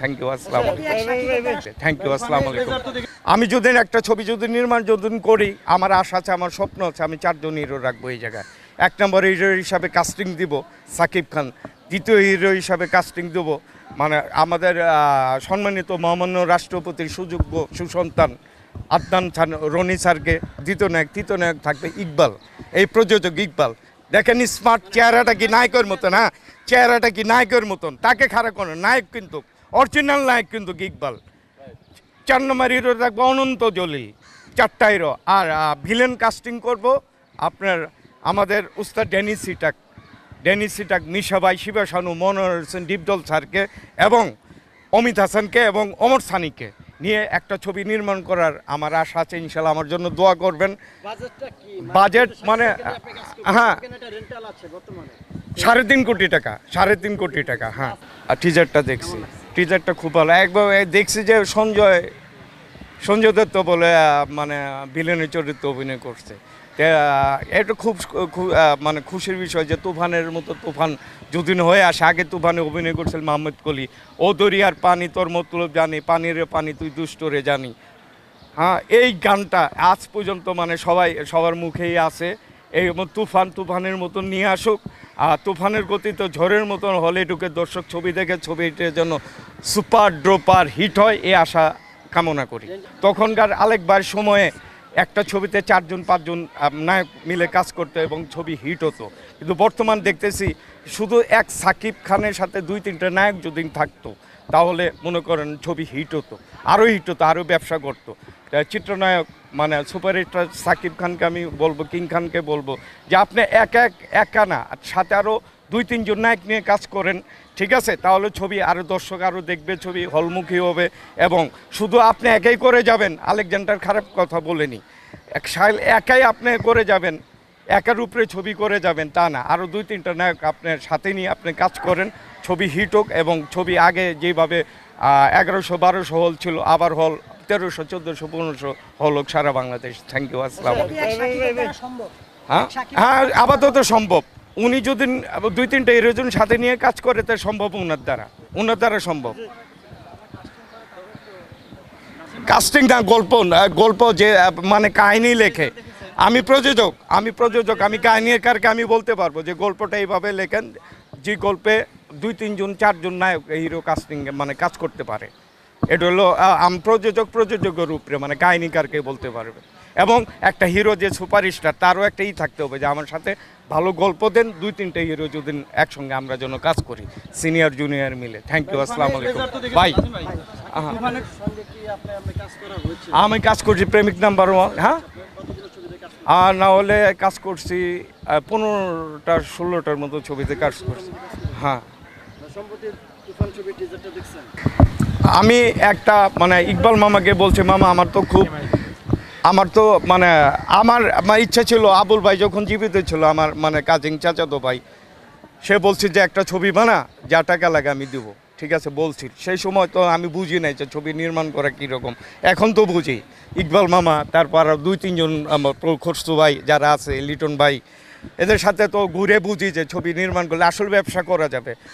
Thank you আসসালাম thank you আসসালাম আলাইকুম। আমি যদি একটা ছবি যদি নির্মাণ যদি করি আমার আশা আছে আমার স্বপ্ন আছে আমি চারজন হিরো রাখব এই জায়গায়। এক নম্বর হিরো হিসাবে কাস্টিং দিব সাকিব খান দ্বিতীয় হিরো হিসাবে কাস্টিং দেব মানে আমাদের সম্মানিত মহামান্য রাষ্ট্রপতির সুযোগ্য সুসন্তান আদনান খান রনি স্যারকে দ্বিতীয় নায়ক তৃতীয় নায়ক থাকবে ইকবাল এই প্রযোজক ইকবাল। দেখেন স্মার্ট চেহারাটা কি নায়কের মতন হ্যাঁ? চেহারাটা কি নায়কের মতন তাকে খারাপ করে নায়ক কিন্তু। অরিজিনাল নায়ক কিন্তু ইকবাল চার নম্বর হিরো থাকবে অনন্ত জলিল চারটা হিরো আর ভিলেন কাস্টিং করব আপনার আমাদের উস্তাদ ডেনিস সিটাক। ডেনিস সিটাক মিশাবাই শিবাসানু মনোহর হোসেন ডিপদল স্যারকে এবং অমিত হাসানকে এবং অমর সানিকে নিয়ে একটা ছবি নির্মাণ করার আমার আশা আছে। ইনশাল্লাহ আমার জন্য দোয়া করবেন। বাজেট মানে হ্যাঁ। সাড়ে তিন কোটি টাকা সাড়ে তিন কোটি টাকা হ্যাঁ। আর টিজারটা দেখছি। টিজারটা খুব ভালো। একবার দেখছি যে সঞ্জয় সঞ্জয় দত্ত বলে মানে ভিলেনের চরিত্র অভিনয় করছে। এটা খুব মানে খুশির বিষয় যে তুফানের মতো তুফান যদি হয়ে আসে, আগে তুফানে অভিনয় করছিল মোহাম্মদ কলি। ও দরিয়ার পানি তোর মতলব জানি, পানির পানি তুই দুষ্টরে জানি। হ্যাঁ এই গানটা আজ পর্যন্ত মানে সবাই, সবার মুখেই আছে। এই তুফান তুফানের মতন নিয়ে আসুক। আর তুফানের গতি তো ঝড়ের মতন হলে ঢুকে দর্শক ছবি দেখে ছবিটা যেন সুপার ড্রোপার হিট হয়, এ আশা কামনা করি। তখনকার আলেকবার সময়ে একটা ছবিতে চারজন, পাঁচজন নায়ক মিলে কাজ করতো এবং ছবি হিট হতো। কিন্তু বর্তমান দেখতেছি শুধু এক সাকিব খানের সাথে দুই, তিনটা নায়ক যদি থাকতো, তাহলে মনে করেন ছবি হিট হতো আরও হিট হতো আরও ব্যবসা করতো। চিত্রনায়ক মানে সুপারস্টার সাকিব খানকে আমি বলব, কিং খানকে বলব, যে আপনি এক এক, একা না সাথে আরও দুই তিনজন নায়ক নিয়ে কাজ করেন, ঠিক আছে? তাহলে ছবি আরও দর্শক আরও দেখবে, ছবি হলমুখী হবে এবং শুধু আপনি একাই করে যাবেন, আলেকজান্ডার খারাপ কথা বলেনি। এক একাই আপনি করে যাবেন, একার উপরে ছবি করে যাবেন, তা না। আরও দুই, তিনটা নায়ক আপনার সাথে নিয়ে আপনি কাজ করেন, ছবি হিট হোক এবং ছবি আগে যেভাবে এগারোশো বারোশো হল ছিল, আবার হল তেরোশো চোদ্দোশো পনেরোশো হল সারা বাংলাদেশ। থ্যাংক ইউ আসসালাম হ্যাঁ? হ্যাঁ আপাতত সম্ভব। উনি যদি দুই তিনটা হিরোজন সাথে নিয়ে কাজ করে তা সম্ভব ওনার দ্বারা। ওনার দ্বারা সম্ভব। কাস্টিং না গল্প না গল্প যে মানে কাহিনী লেখে। আমি প্রযোজক আমি প্রযোজক আমি কাহিনীকারকে আমি বলতে পারব যে গল্পটা এইভাবে লেখেন যে গল্পে দুই তিনজন চারজন নায়ক হিরো কাস্টিং মানে কাজ করতে পারে। এটা হলো আম প্রযোজক প্রযোজকের উপরে মানে কাহিনীকারকে বলতে পারবে। এবং একটা হিরো যে সুপারস্টার তারও একটা ই থাকতে হবে যে আমার সাথে ভালো গল্প দেন দুই তিনটে হিরো যদি একসঙ্গে আমরা যেন কাজ করি সিনিয়র জুনিয়র মিলে। থ্যাংক ইউ আসসালামু আলাইকুম। বাই আমি কাজ করছি প্রেমিক নাম্বার ওয়ান হ্যাঁ? আর না হলে কাজ করছি পনেরোটা ষোলোটার মতো ছবিতে কাজ করছি। হ্যাঁ। আমি একটা মানে ইকবাল মামাকে বলছি, মামা, আমার তো খুব, আমার তো মানে আমার আমার ইচ্ছা ছিল, আবুল ভাই যখন জীবিত ছিল, আমার মানে কাজিং চাচাতো ভাই, সে বলছে যে, একটা ছবি বানা, যা টাকা লাগে আমি দিব। ঠিক আছে, বলছি। সেই সময় তো আমি বুঝি নাই যে, ছবি নির্মাণ করা কীরকম। এখন তো বুঝি। ইকবাল মামা, তারপর দুই, তিনজন আমার খরসু ভাই যারা আছে, লিটন ভাই, এদের সাথে তো ঘুরে বুঝি যে, ছবি নির্মাণ করলে আসল ব্যবসা করা যাবে।